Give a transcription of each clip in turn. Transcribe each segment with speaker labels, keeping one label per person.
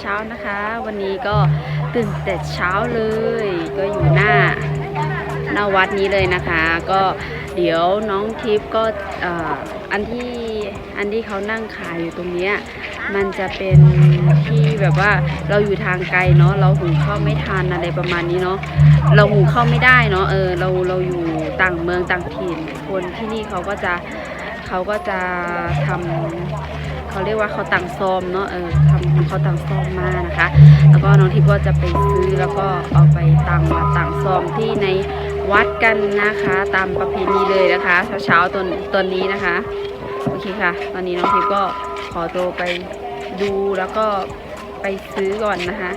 Speaker 1: เช้าๆนะคะ วันนี้ก็ตื่นแต่เช้าเลย ก็อยู่หน้าหน้าวัดนี้เลยนะคะ ก็เดี๋ยวน้องทิพย์ก็ออันที่อันที่เขานั่งขายอยู่ตรงนี้มันจะเป็นที่แบบว่าเราอยู่ทางไกลเนาะเราหุงข้าวไม่ทันอะไรประมาณนี้เนาะเราหุงข้าวไม่ได้เนาะเออเราเราอยู่ต่างเมืองต่างถิ่นคนที่นี่เขาก็จะเขาก็จะทำเขาเรียกว่าเขาต่างซอมเนาะเออ เขาต่างซอมมานะคะ แล้วก็น้องทิพย์ก็จะไปซื้อแล้วก็เอาไปตังมาต่างซอมที่ในวัดกันนะคะ ตามประเพณีเลยนะคะเช้าๆตอนตอนนี้นะคะโอเคค่ะ ตอนนี้น้องทิพย์ก็ขอตัวไปดูแล้วก็ไปซื้อก่อนนะคะ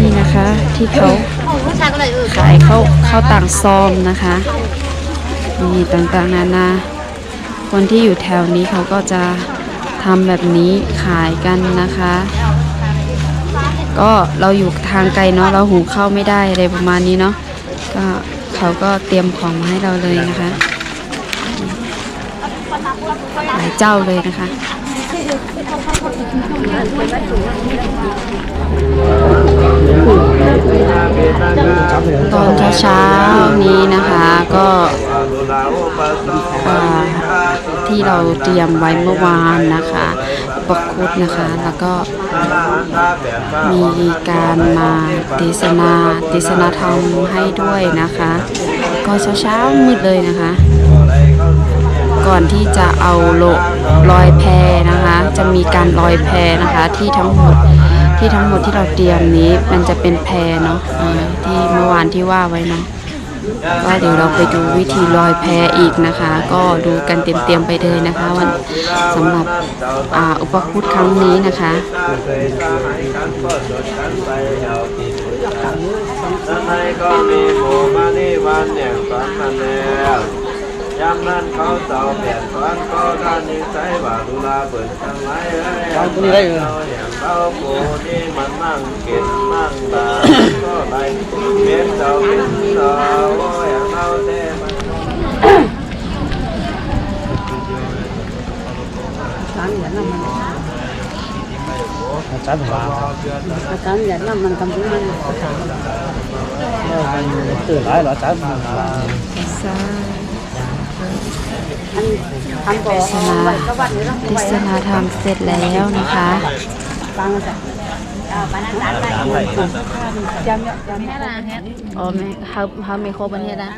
Speaker 1: นี่นะคะที่เขาขายข้าวข้าวต่างซอมนะคะ มีต่างๆนานา คนที่อยู่แถวนี้เขาก็จะทำแบบนี้ขายกันนะคะ ก็เราอยู่ทางไกลเนาะเราหุงข้าไม่ได้อะไรประมาณนี้เนาะก็เขาก็เตรียมของมาให้เราเลยนะคะหลายเจ้าเลยนะคะ เราเตรียมไว้เมื่อวานนะคะปักคุดนะคะ แล้วก็มีการมาเทศนาเทศนาธรรมให้ด้วยนะคะ ก็เช้าๆมืดเลยนะคะ ก่อนที่จะเอาโลลอยแพนะคะ จะมีการลอยแพนะคะ ที่ทั้งหมดที่ทั้งหมดที่เราเตรียมนี้มันจะเป็นแพเนาะเออที่เมื่อวานที่ว่าไว้เนาะ ก็เดี๋ยวเราไปดูวิธีลอยแพอีกนะคะ ก็ดูกันเตรียมๆไปเลยนะคะวันสำหรับอุปคุตครั้งนี้นะคะ
Speaker 2: เคยสหายกันก็จดกันไปยาวปีนั้นให้ก็มีโมมานี่วันแห่งฝังมาแล้ว ยามนั้นเขาเจ้าเปลี่ยนฝันก็การนิสัยว่าดุลาเปิดทั้งหลายเอ้ยเอาคนนี้ได้เลยเราอย่างเราโมนี่มันมั่งเก็บมั่งตาก็ไรเป็นเจ้าเป็นเจ้าอย่างเราเท่มัน
Speaker 3: chán thì vào
Speaker 4: chán dẫn là mình cầm cái mình
Speaker 3: từ lại là chán mà là
Speaker 4: ăn ăn
Speaker 1: เท
Speaker 4: bò
Speaker 1: ศนา
Speaker 4: vậy các bạn nhớ không
Speaker 1: เทศนาธรรมเสร็จแล้วนะคะ
Speaker 4: tăng rồi
Speaker 3: chán vậy
Speaker 4: chăm nhá chăm nhá
Speaker 1: อ๋อไม่เขาเขามีครบประเทศนะ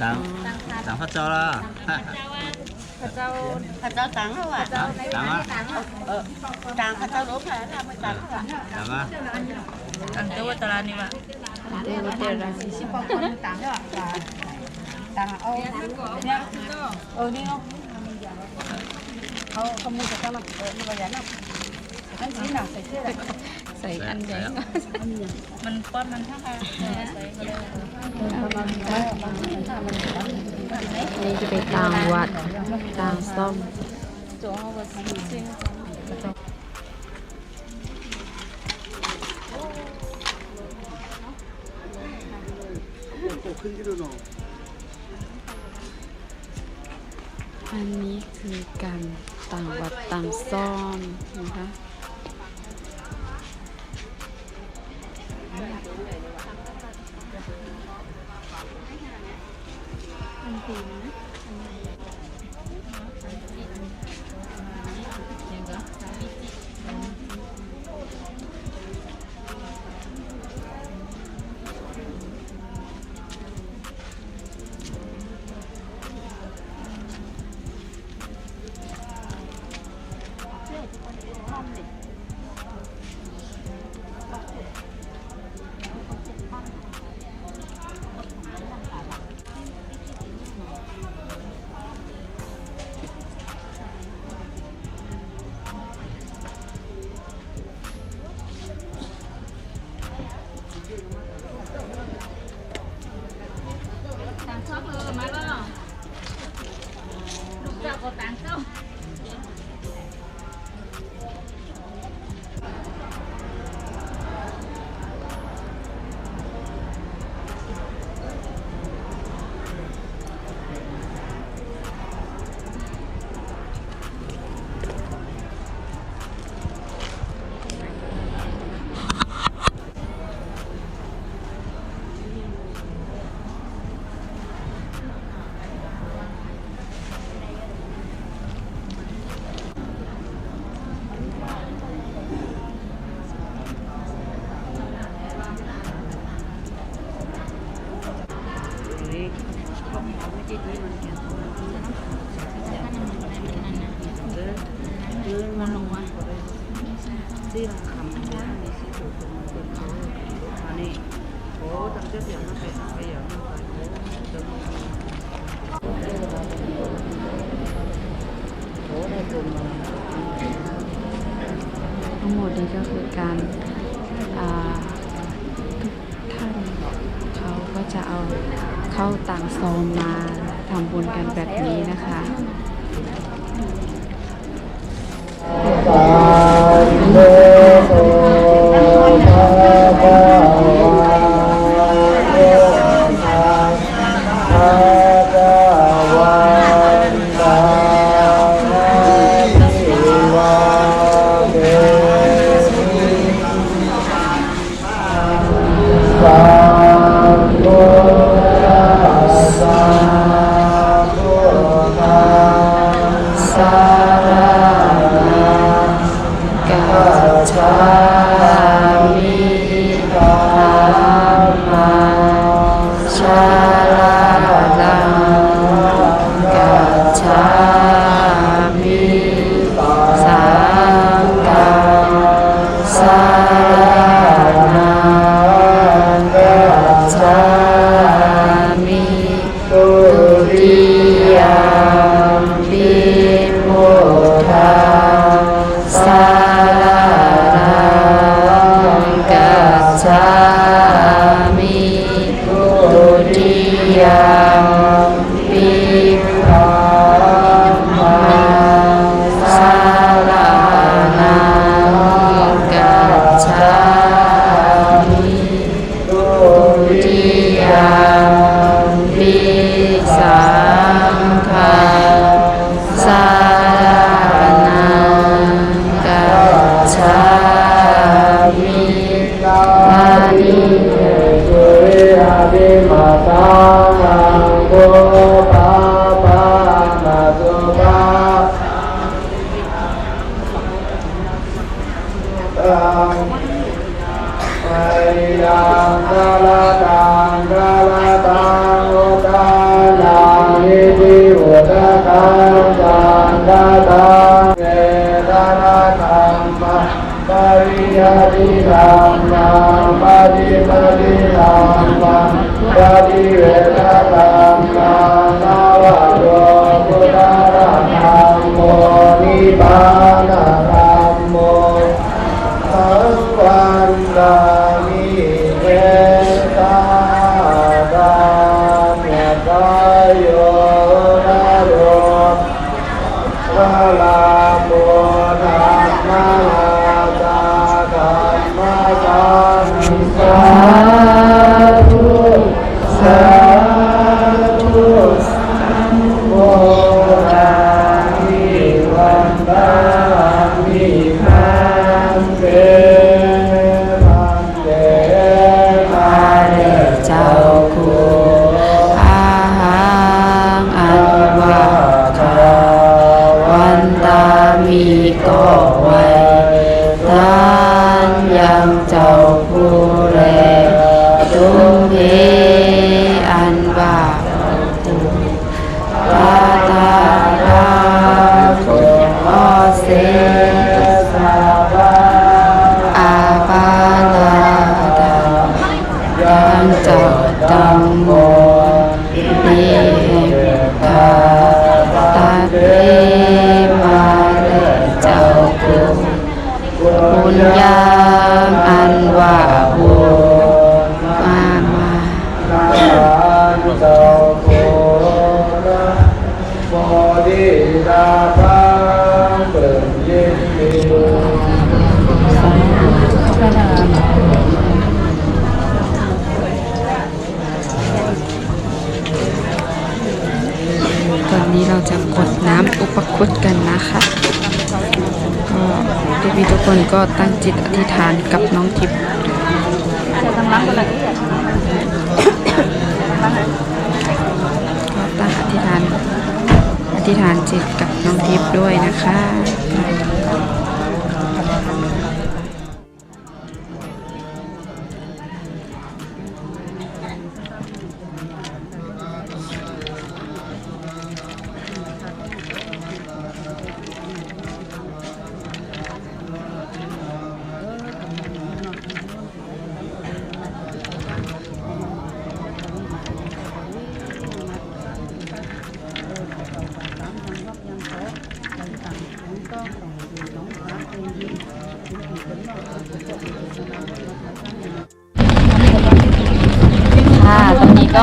Speaker 3: chán chán phát cho đó
Speaker 4: thật ra trắng không ạ
Speaker 3: chán á
Speaker 4: trắng thật ra đúng là làm mới trắng không ạ
Speaker 3: chán á
Speaker 1: อันเตวตารานี่วะอันเตวตารา
Speaker 4: trắng đó là trắng ô nhá ừ đi không không không mua cho nó nhưng mà dẫn không anh chỉ nào sẽ chết
Speaker 1: ใส่อันใหญ่
Speaker 5: มันป้อนมันเท่ากันใส่ก็ไอั
Speaker 1: นนี้คือการต่างวัดต่างซ่อม
Speaker 5: นะคะ
Speaker 1: อันตีนะ 我个伴 คือการต่างวัดต่างซ่อมนะคะทั้งหมดนี้ก็คือการทุกท่านเขาก็จะเอาเข้าต่างซองมาทำบุญกันแบบนี้นะคะ Hare Krishna. ต
Speaker 2: อนนี้เรา
Speaker 1: จะกดน้ำอุปคุตกันนะคะก็พี่ๆทุกคนก็ตั้งจิตอธิษฐานกับน้องทิพย์ก็ตั้งอธิษฐานอธิษฐานจิตกับน้องทิพย์ด้วยนะคะ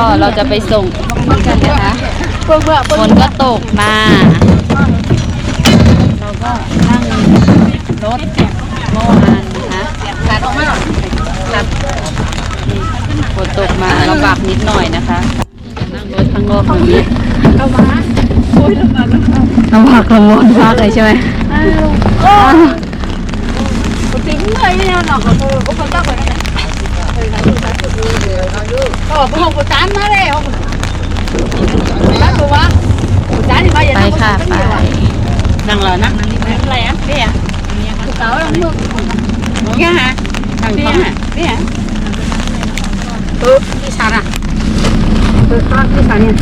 Speaker 1: ก็เราจะไปส่งกันนะคะฝนก็ตกมา เราก็นั่งรถเมื่อวานนะคะครับนี่ฝนตกมาลำบากนิดหน่อยนะคะนั่งรถข้างนอกตรงนี้ลำบากลำบากลำบากมากเลยใช่ไหม
Speaker 4: โอ้
Speaker 5: โหอกูจาน
Speaker 4: มาเลยของกูจนตัววะกูจา
Speaker 5: นนี่มาอย่าไปนั่ง
Speaker 1: ค่ะไปนั่งเรอนั่งนั่งนี่ไอะไรอะเบี้ยกูเก่าแล้วมึงเนี่ยฮะนั่งท้องฮะเบี้ยตุ๊กที่ชาน่ะตุ๊กที่ชาเนี่ย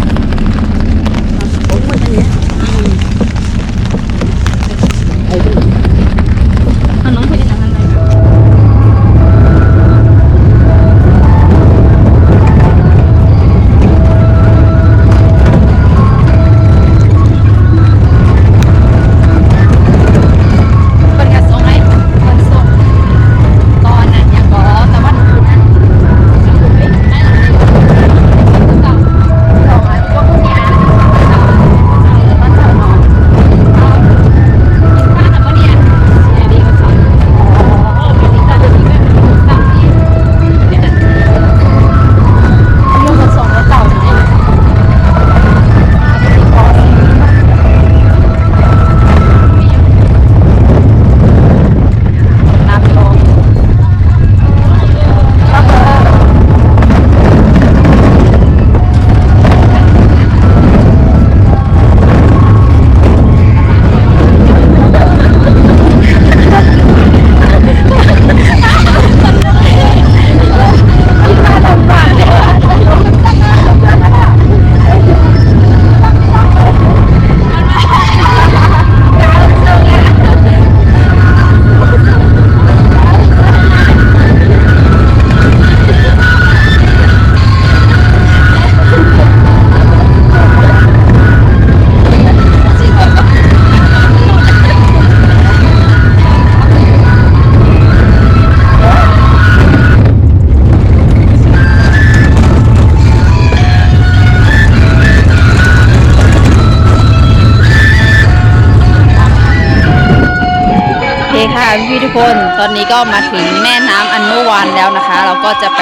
Speaker 1: นนี้ก็มาถึงแม่น้ำอันเมื่อวานแล้วนะคะ เราก็จะไป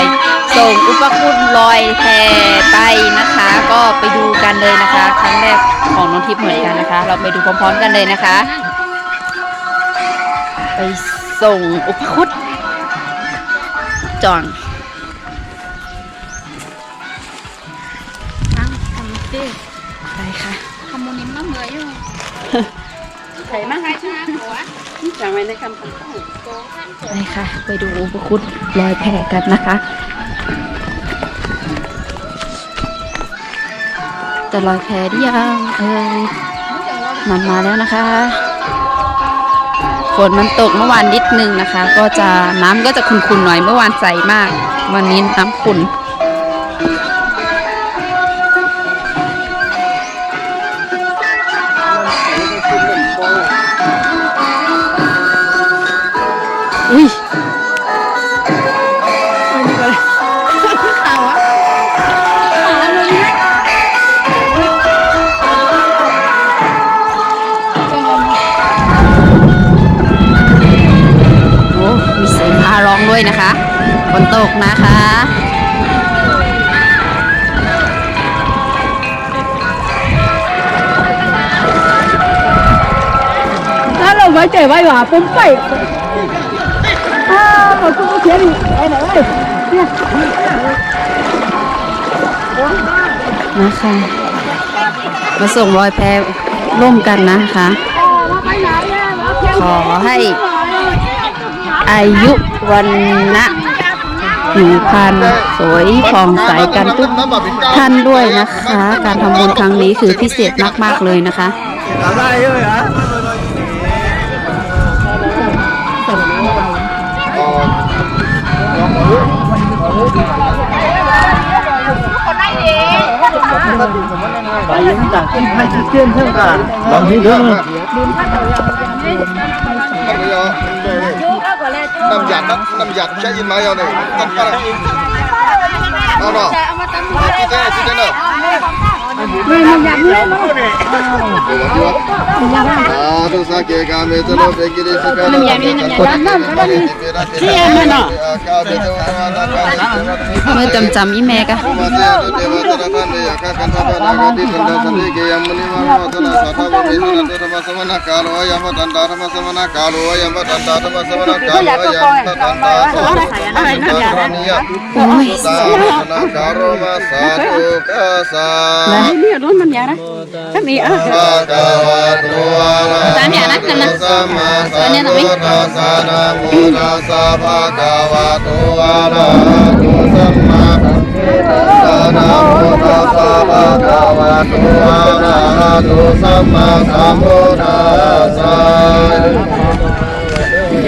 Speaker 1: ส่งอุปคุตลอยแพไปนะคะ ก็ไปดูกันเลยนะคะ ครั้งแรกของน้องทิพย์เหมือนกันนะคะ เราไปดูพร้อมๆกันเลยนะคะ ไปส่งอุปคุตจอน
Speaker 5: ทำทำสิ
Speaker 1: ไปค่ะ
Speaker 5: ทำโมนิมมาเมื่อยอยู่
Speaker 4: Thầy mang hai chứ Ủa? Chẳng mày đây cầm cầm cầm
Speaker 1: ไปค่ะไปดูอุปคุตลอยแพกันนะคะ จะลอยแพได้ยังเอ้ยมันมาแล้วนะคะ ฝนมันตกเมื่อวานนิดนึงนะคะ ก็จะน้ำก็จะขุ่นๆหน่อยเมื่อวานใสมาก วันนี้น้ำขุ่น ฝนตกนะคะ
Speaker 4: Đó là phải chạy bay vào bấm phải À, mà không có tiền thì Đây này ơi Nè
Speaker 1: นะคะมาส่งรอยแพร่วมกันนะคะ ขอให้อายุวันนะ ผิวพรรณสวยผ่องใสกันทุกท่านด้วยนะคะ การทำบุญครั้งนี้คือพิเศษมากๆเลยนะคะ
Speaker 2: ไปยัง
Speaker 3: ต่างที่ไห้เชื่อมเชื่อม
Speaker 6: กันบางทีเด้อง นำหยา
Speaker 3: ดนำหยา
Speaker 1: ดใช้ยินไหมเอาหน่อยต้องการ
Speaker 3: segala tempat. Siapa nak?
Speaker 1: เมื่อจำจำอีแม่กะ
Speaker 4: นี่รุ่นมันยานะถ้ามีอะ
Speaker 3: Tanya anak kena. Tanya tapi.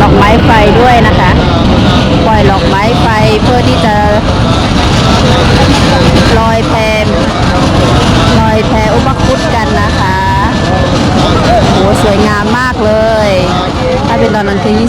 Speaker 1: ดอกไม้ไฟด้วยนะคะ ปล่อยดอกไม้ไฟเพื่อที่จะลอยแพลอยแพอุปคุตกันนะคะโหสวยงามมากเลย ถ้าเป็นตอนนั้นคือยิ่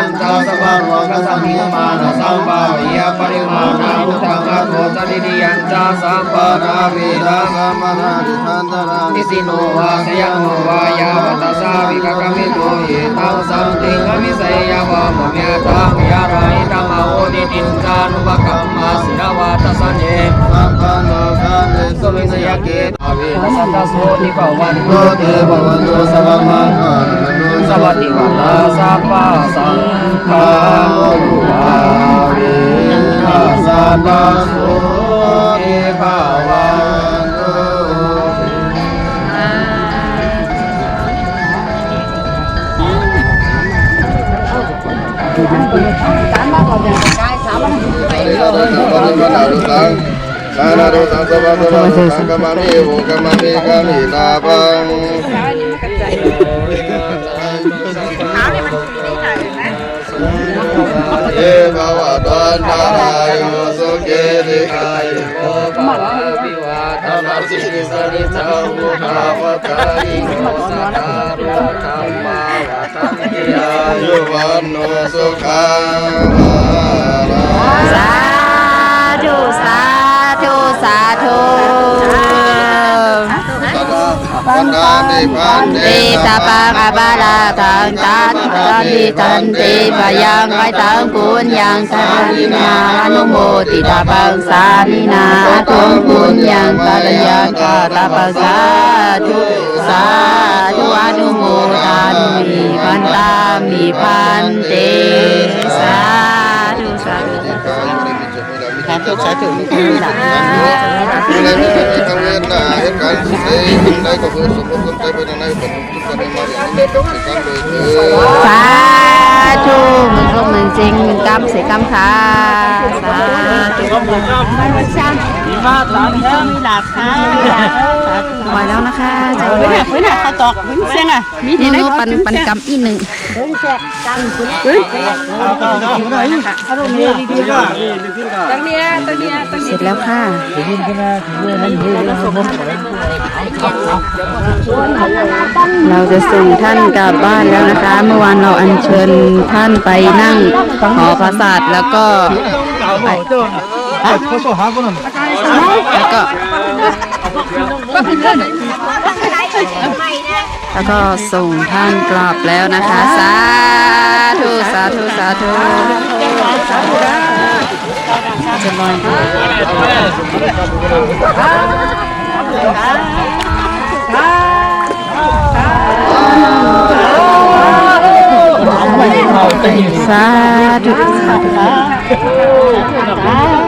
Speaker 1: ังสวะกษัตริยมากเลย
Speaker 2: นิสิโนวาสยโนวายาวัตสาวิกกมิโตเยตังสัมติงกมิเสยวะมะเมตังยาราหิตมะโอดิตินจานุปกัมมาสิรวัตสันเยสัมปันโนกามิสมิสยเกตาเวนัสตโสติปวันโตเตปวันโตสัพมัง คะสัพติวันตาสัพพะสังฆานุภาเวนัสตโสติปวันโต Sana dosang sabah sabah dosang kamami evo kamami kami labang. Ye bawa tuan darayu suke dikayu Biwa tamar sini sani cawu kawatari Nusakaru kama watanti ayu wano sukang
Speaker 1: สาธุสาธุสาธุ
Speaker 3: Pandani
Speaker 1: เ ต
Speaker 3: pandi
Speaker 1: ตาปังอาบาลาทังตันตันติตันติปยังไวตังปุญญังสานินาอนุโมติตาปังสานินาตุงปุญญังกัลยาณกาตาปังสาธุสาธุอนุโมทันมิพันตามิพันเตสาธุสาธุ
Speaker 3: สาธุสาธุอะไรไม่ได้ทำเงินนะเหตุการณ์สิ่งใดสิ่งใดก็เพื่อสมบูรณ์ใจเป็นอะไรเป็นทุกข์กันมาอย่างนี้ต้องสิ่งการโดยเถิด
Speaker 1: สาธุมึงก็มึงจริงมึงกำเสียกำค่ะสาธุ มาแล้วนะคะจะไปไหนไปไหนเขาตอกเสียงอะนี่นี่ปันปันกำอีกหนึ่งเสร็จแล้วค่ะเราจะส่งท่านกลับบ้านแล้วนะคะ เมื่อวานเราอัญเชิญท่านไปนั่งหอพระศาสตร์แล้วก็ไป แล้วก็แล้วก็ส่งท่านกลับแล้วนะคะ สาธุ สาธุ สาธุจะลอย
Speaker 3: สาธุ
Speaker 1: สาธุ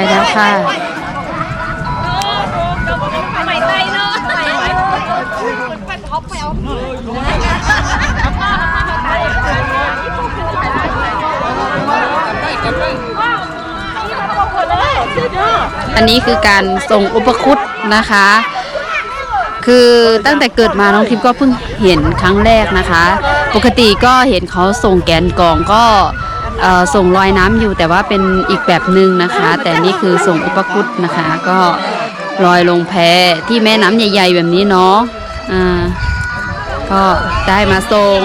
Speaker 1: ไปแล้วค่ะ
Speaker 5: ไม่ไปเนาะ
Speaker 1: อันนี้คือการส่งอุปคุตนะคะ คือตั้งแต่เกิดมาน้องทิพย์ก็เพิ่งเห็นครั้งแรกนะคะ ปกติก็เห็นเขาส่งแกนกล่องก็ ส่งลอยน้ำอยู่แต่ว่าเป็นอีกแบบหนึ่งนะคะ แต่นี่คือส่งอุปคุตนะคะ ก็ลอยลงแพที่แม่น้ำใหญ่ ๆ แบบนี้เนาะอ่าก็ได้มาส่ง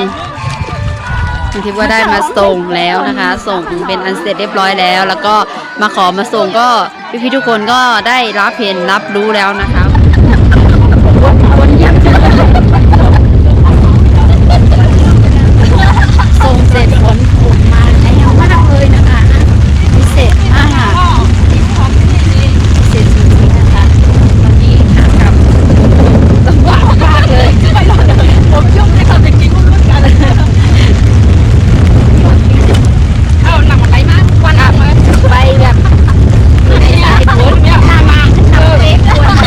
Speaker 1: น้องทิพย์ก็ได้มาส่งแล้วนะคะ ส่งเป็นอันเสร็จเรียบร้อยแล้ว แล้วก็มาขอมาส่งก็พี่ๆทุกคนก็ได้รับเห็นรับรู้แล้วนะคะ ส่งเสร็จผลผลมาแรงมากเลยนะคะพิเศษมากพิเศษจริงๆนะคะตอนนี้ขากลับลำบากมากเลยไม่รอดเลยผมยุ่งในความเป็นจริงรุ่นกันเอาหนักอะไรมากวันอะไปแบบในสายฝนเนี่ยมามาทำเล็กควร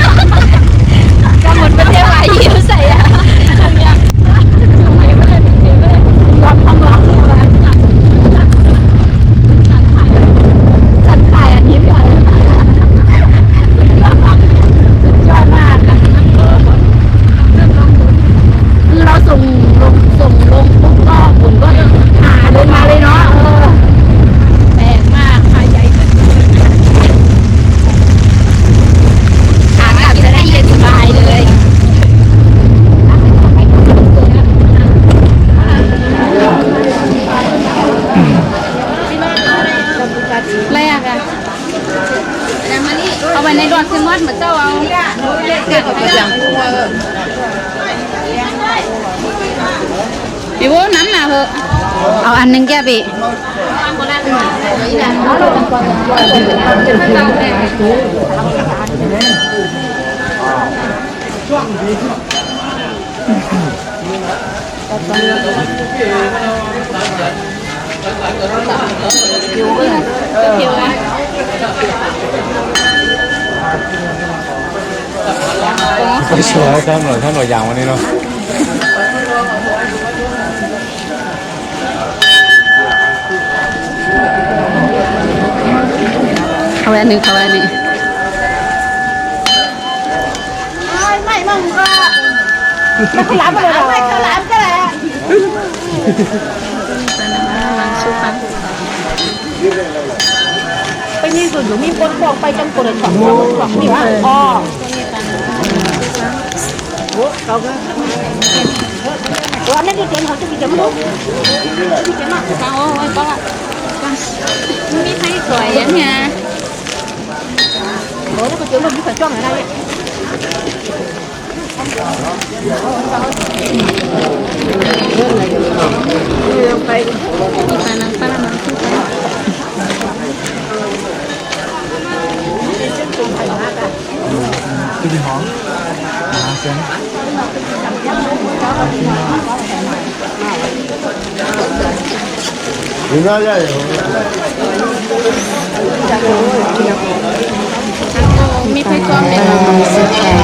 Speaker 1: ก็หมดประเทศไทยยิ้วใส่อะเนี่ยทำไมไม่ได้เป็นเสียเลยยอมทำร้องเลยฉันถ่ายอันนี้ก่อนสุดยอดมากค่ะคือเราส่งลงส่งลงปุ๊บก็ฝนก็หาลงมาเลยเนาะเออแปลกมากค่ะใหญ่ขากลับจะได้เย็นสบายเลย อะไรอะกัน เอาไปในดอนซิมอสเหมือนเจ้าเอาเกิดอะไรอย่างพี่โว้น้ำหนาเหอะเอาอันหนึงแก้ ปีเขียวไหม
Speaker 6: ไม่ชัวร์ถ้าหน่วยถ้น่วง
Speaker 1: ไว้อันหนึงเอาไว้อันหนึง
Speaker 4: ไม่มึงก็ไม่ขลับเลยไม่ขลับก็แล้วไปนี่สุดอยู่มีคนบอกไปจังคนเลยสองคนสองนี่ว่าอ๋อเราก็อันนั้นที่เต็มเขาจะมีจะไม่รู้
Speaker 1: เอาไว้ก็ไม่มีใครสวยอย่างเงี้ย
Speaker 4: โอ้แล้วก็เจอมันมีคนจ้องอะไรเนี่ย
Speaker 1: ปลานังปลานังขึ้นไป
Speaker 4: cái gì hả? À xem Đúng ra vậy Mi phải con để làm sữa chè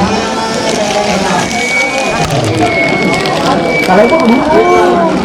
Speaker 4: Cả lấy có
Speaker 3: đúng